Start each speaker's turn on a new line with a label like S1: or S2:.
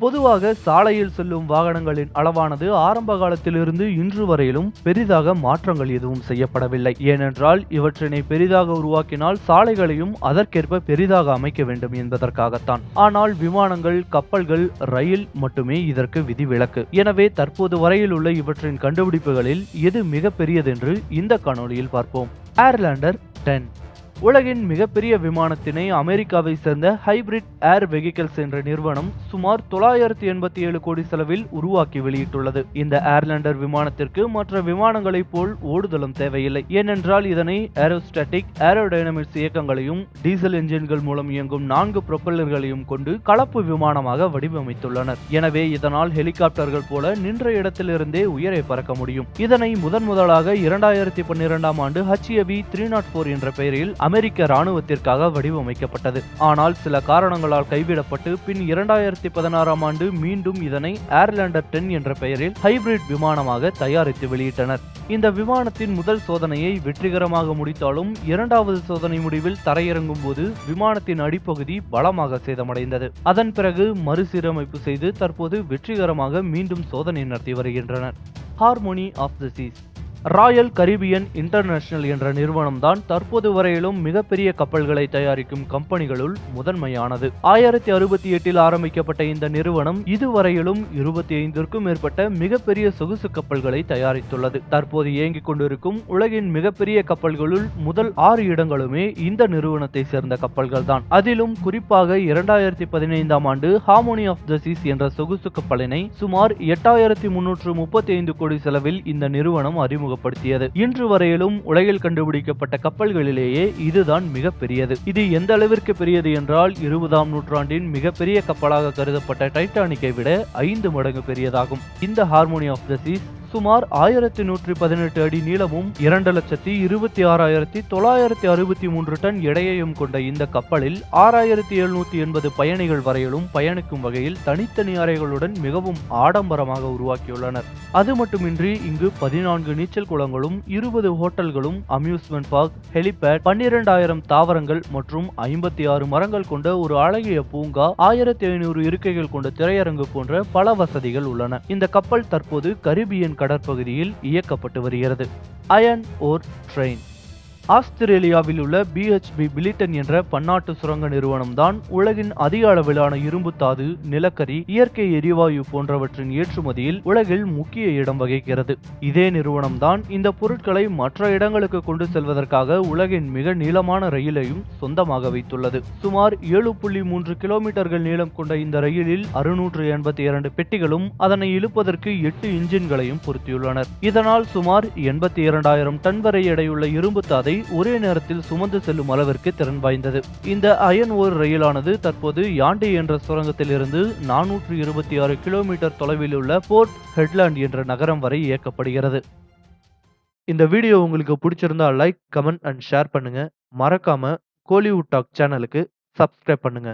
S1: பொதுவாக சாலையில் செல்லும் வாகனங்களின் அளவானது ஆரம்ப காலத்திலிருந்து இன்று வரையிலும் பெரிதாக மாற்றங்கள் எதுவும் செய்யப்படவில்லை. ஏனென்றால் இவற்றினை பெரிதாக உருவாக்கினால் சாலைகளையும் அதற்கேற்ப பெரிதாக அமைக்க வேண்டும் என்பதற்காகத்தான். ஆனால் விமானங்கள் கப்பல்கள் ரயில் மட்டுமே இதற்கு விதிவிலக்கு. எனவே தற்போது வரையில் உள்ள இவற்றின் கண்டுபிடிப்புகளில் எது மிக பெரியதென்று இந்த காணொலியில் பார்ப்போம். ஏர்லேண்டர் டென் உலகின் மிகப்பெரிய விமானத்தினை அமெரிக்காவை சேர்ந்த ஹைபிரிட் ஏர் வெஹிக்கிள்ஸ் என்ற நிறுவனம் சுமார் தொள்ளாயிரத்தி எண்பத்தி ஏழு கோடி செலவில் உருவாக்கி வெளியிட்டுள்ளது. இந்த ஏர்லேண்டர் விமானத்திற்கு மற்ற விமானங்களைப் போல் ஓடுதளம் தேவையில்லை. ஏனென்றால் இதனை ஏரோஸ்டாட்டிக் ஏரோடைனமிக்ஸ் இயக்கங்களையும் டீசல் என்ஜின்கள் மூலம் இயங்கும் நான்கு ப்ரொப்பல்லர்களையும் கொண்டு கலப்பு விமானமாக வடிவமைத்துள்ளனர். எனவே இதனால் ஹெலிகாப்டர்கள் போல நின்ற இடத்திலிருந்தே உயரை பறக்க முடியும். இதனை முதன் முதலாக இரண்டாயிரத்தி பன்னிரெண்டாம் ஆண்டு ஹச்ஏவி த்ரீ நாட் போர் என்ற பெயரில் அமெரிக்க ராணுவத்திற்காக வடிவமைக்கப்பட்டது. ஆனால் சில காரணங்களால் கைவிடப்பட்டு பின் இரண்டாயிரத்தி பதினாறாம் ஆண்டு மீண்டும் இதனை ஏர்லேண்டர் டென் என்ற பெயரில் ஹைபிரிட் விமானமாக தயாரித்து வெளியிட்டனர். இந்த விமானத்தின் முதல் சோதனையை வெற்றிகரமாக முடித்தாலும் இரண்டாவது சோதனை முடிவில் தரையிறங்கும் போது விமானத்தின் அடிப்பகுதி பலமாக சேதமடைந்தது. அதன் பிறகு மறுசீரமைப்பு செய்து தற்போது வெற்றிகரமாக மீண்டும் சோதனை நடத்தி வருகின்றனர். Harmony of the Seas Royal Caribbean International என்ற நிறுவனம்தான் தற்போது வரையிலும் மிகப்பெரிய கப்பல்களை தயாரிக்கும் கம்பெனிகளுள் முதன்மையானது. ஆயிரத்தி அறுபத்தி எட்டில் ஆரம்பிக்கப்பட்ட இந்த நிறுவனம் இதுவரையிலும் இருபத்தி ஐந்திற்கும் மேற்பட்ட மிகப்பெரிய சொகுசு கப்பல்களை தயாரித்துள்ளது. தற்போது இயங்கிக் கொண்டிருக்கும் உலகின் மிகப்பெரிய கப்பல்களுள் முதல் ஆறு இடங்களுமே இந்த நிறுவனத்தை சேர்ந்த கப்பல்கள் தான் அதிலும் குறிப்பாக இரண்டாயிரத்தி பதினைந்தாம் ஆண்டு ஹார்மோனி ஆஃப் த சீஸ் என்ற சொகுசு கப்பலினை சுமார் எட்டாயிரத்தி முன்னூற்று முப்பத்தி ஐந்து கோடி செலவில் இந்த நிறுவனம் அறிமுகம் அறிமுகப்படுத்தியது இன்று வரையிலும் உலகில் கண்டுபிடிக்கப்பட்ட கப்பல்களிலேயே இதுதான் மிக பெரியது இது எந்த அளவிற்கு பெரியது என்றால் இருபதாம் நூற்றாண்டின் மிகப்பெரிய கப்பலாக கருதப்பட்ட டைட்டானிக்கை விட ஐந்து மடங்கு பெரியதாகும். இந்த ஹார்மோனி ஆஃப் த சீஸ் சுமார் ஆயிரத்தி நூற்றி பதினெட்டு அடி நீளமும் இரண்டு லட்சத்தி இருபத்தி ஆறாயிரத்தி தொள்ளாயிரத்தி அறுபத்தி மூன்று டன் எடையையும் கொண்ட இந்த கப்பலில் ஆறாயிரத்தி எழுநூத்தி எண்பது பயணிகள் வரையிலும் பயணிக்கும் வகையில் தனித்தனி அறைகளுடன் மிகவும் ஆடம்பரமாக உருவாக்கியுள்ளனர். அது மட்டுமின்றி இங்கு பதினான்கு நீச்சல் குளங்களும் இருபது ஹோட்டல்களும் அம்யூஸ்மெண்ட் பார்க் ஹெலிபேட் பன்னிரண்டாயிரம் தாவரங்கள் மற்றும் ஐம்பத்தி ஆறு மரங்கள் கொண்ட ஒரு அழகிய பூங்கா ஆயிரத்தி ஐநூறு இருக்கைகள் கொண்ட திரையரங்கு போன்ற பல வசதிகள் உள்ளன. இந்த கப்பல் தற்போது கரிபியன் கடற்பகுதியில் இயக்கப்பட்டு வருகிறது. Iron ore train. ஆஸ்திரேலியாவில் உள்ள பிஹெச்பி பிலிட்டன் என்ற பன்னாட்டு சுரங்க நிறுவனம் தான் உலகின் அதிக அளவிலான இரும்பு தாது நிலக்கரி இயற்கை எரிவாயு போன்றவற்றின் ஏற்றுமதியில் உலகில் முக்கிய இடம் வகிக்கிறது. இதே நிறுவனம்தான் இந்த பொருட்களை மற்ற இடங்களுக்கு கொண்டு செல்வதற்காக உலகின் மிக நீளமான ரயிலையும் சொந்தமாக வைத்துள்ளது. சுமார் ஏழு புள்ளி மூன்று கிலோமீட்டர்கள் நீளம் கொண்ட இந்த ரயிலில் அறுநூற்று எண்பத்தி இரண்டு பெட்டிகளும் அதனை இழுப்பதற்கு எட்டு இன்ஜின்களையும் பொருத்தியுள்ளனர். இதனால் சுமார் எண்பத்தி இரண்டாயிரம் டன் வரை எடையுள்ள இரும்பு தாதை ஒரே நேரத்தில் சுமந்து செல்லும் அளவிற்கு திறன் வாய்ந்தது. இந்த அயன் ஓர் ரயிலானது தற்போது யாண்டி என்ற சுரங்கத்தில் இருந்து நானூற்று இருபத்தி ஆறு கிலோமீட்டர் தொலைவில் உள்ள போர்ட் ஹெட்லாண்ட் என்ற நகரம் வரை இயக்கப்படுகிறது. இந்த வீடியோ உங்களுக்கு பிடிச்சிருந்தா லைக் கமெண்ட் அண்ட் ஷேர் பண்ணுங்க. மறக்காம கோலிவுட் டாக் சேனலுக்கு சப்ஸ்கிரைப் பண்ணுங்க.